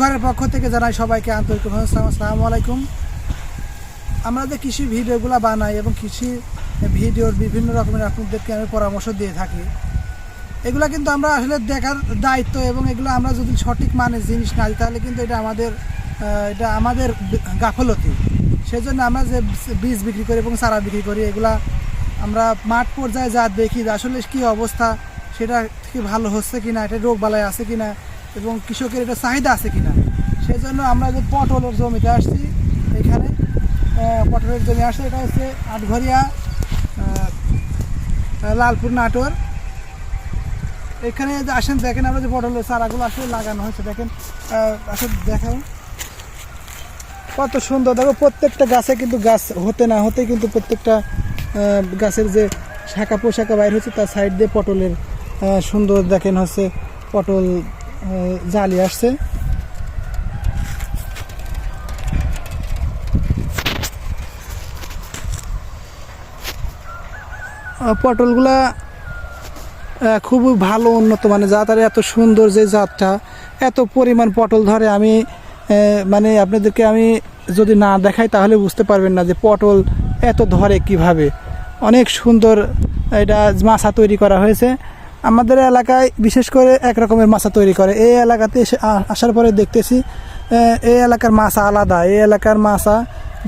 ঘরের পক্ষ থেকে জানাই সবাইকে আন্তরিক আসসালামু আলাইকুম। আমরা যে কৃষি ভিডিওগুলো বানাই এবং কৃষি ভিডিওর বিভিন্ন রকমের আপনাদেরকে আমি পরামর্শ দিয়ে থাকি, এগুলো কিন্তু আমরা আসলে দেখার দায়িত্ব এবং এগুলো আমরা যদি সঠিক মানের জিনিস না দিই, তাহলে কিন্তু এটা আমাদের এটা আমাদের গাফলতি। সেই জন্য আমরা যে বীজ বিক্রি করি এবং চারা বিক্রি করি, এগুলা আমরা মাঠ পর্যায়ে যা দেখি, আসলে কী অবস্থা, সেটা থেকে ভালো হচ্ছে কিনা, এটা রোগ বালাই আছে কিনা এবং কৃষকের এটা চাহিদা আছে কিনা। সেই জন্য আমরা যে পটলের জমিতে আসছি, এখানে পটলের জমি আসছে এটা হচ্ছে আটঘরিয়া লালপুর নাটোর। এখানে যে আসেন, দেখেন আমরা যে পটলের চারাগুলো আসলে লাগানো হয়েছে, দেখেন আসলে দেখাও কত সুন্দর, দেখো, প্রত্যেকটা গাছে কিন্তু গাছ হতে না হতে কিন্তু প্রত্যেকটা গাছের যে শাখা পোশাখা বাইর হচ্ছে, তার সাইড দিয়ে পটলের সুন্দর দেখেন হচ্ছে পটল জালি আসছে। পটলগুলা খুবই ভালো উন্নত মানে জাত, আর এত সুন্দর যে জাতটা, এত পরিমাণ পটল ধরে আমি মানে আপনাদেরকে আমি যদি না দেখাই, তাহলে বুঝতে পারবেন না যে পটল এত ধরে কীভাবে। অনেক সুন্দর এটা মাছা তৈরি করা হয়েছে। আমাদের এলাকায় বিশেষ করে এক রকমের মাছা তৈরি করে। এই এলাকাতে এসে আসার পরে দেখতেছি এই এলাকার মাছা আলাদা। এই এলাকার মাছা,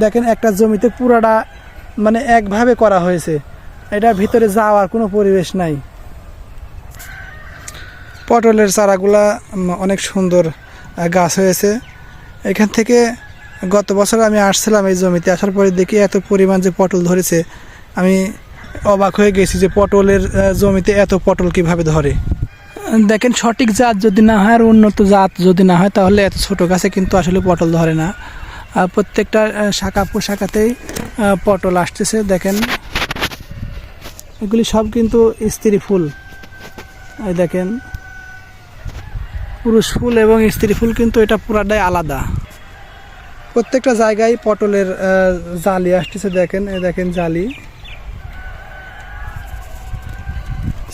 দেখেন একটা জমিতে পুরাটা মানে একভাবে করা হয়েছে। এটার ভিতরে যাওয়ার কোনো পরিবেশ নাই। পটলের চারাগুলা অনেক সুন্দর গাছ হয়েছে। এখান থেকে গত বছর আমি আসছিলাম এই জমিতে। আসার পরে দেখি এত পরিমাণ যে পটল ধরেছে। আমি অবাক হয়ে গেছি যে পটলের জমিতে এত পটল কীভাবে ধরে। দেখেন, সঠিক জাত যদি না হয় আর উন্নত জাত যদি না হয়, তাহলে এত ছোট গাছে কিন্তু আসলে পটল ধরে না। আর প্রত্যেকটা শাখা পোশাখাতেই পটল আসতেছে। দেখেন, এগুলি সব কিন্তু স্ত্রী ফুল। এই দেখেন, পুরুষ ফুল এবং স্ত্রী ফুল কিন্তু এটা পুরাটাই আলাদা। প্রত্যেকটা জায়গায় পটলের জালি আসতেছে। দেখেন, এই দেখেন জালি।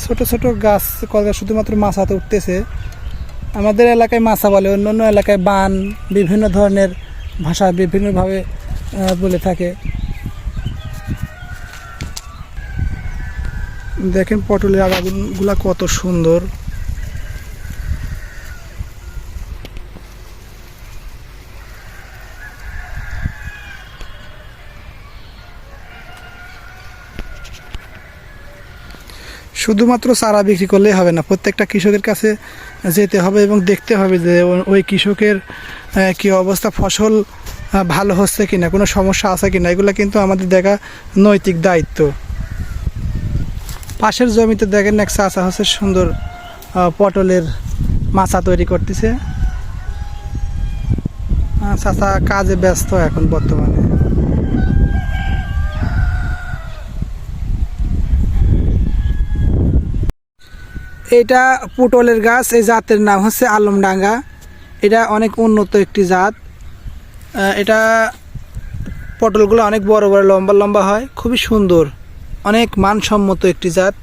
ছোট ছোট গাছ কলগা শুধুমাত্র মাছাতে উঠতেছে। আমাদের এলাকায় মাছা বলে অন্য অন্য এলাকায় বান, বিভিন্ন ধরনের ভাষা বিভিন্নভাবে বলে থাকে। দেখেন পটলের আগাগুলা কত সুন্দর। শুধুমাত্র চারা বিক্রি করলেই হবে না, প্রত্যেকটা কৃষকের কাছে যেতে হবে এবং দেখতে হবে যে ওই কৃষকের কি অবস্থা, ফসল ভালো হচ্ছে কিনা, কোনো সমস্যা আছে কিনা, এগুলো কিন্তু আমাদের দেখা নৈতিক দায়িত্ব। পাশের জমিতে দেখেন এক চাষা হচ্ছে সুন্দর পটলের মাছা তৈরি করতেছে। চাচা কাজে ব্যস্ত এখন বর্তমানে। এটা পটলের গাছ, এই জাতের নাম হচ্ছে আলমডাঙ্গা। এটা অনেক উন্নত একটি জাত। এটা পটলগুলো অনেক বড় বড়, লম্বা লম্বা হয়, খুবই সুন্দর, অনেক মানসম্মত একটি জাত।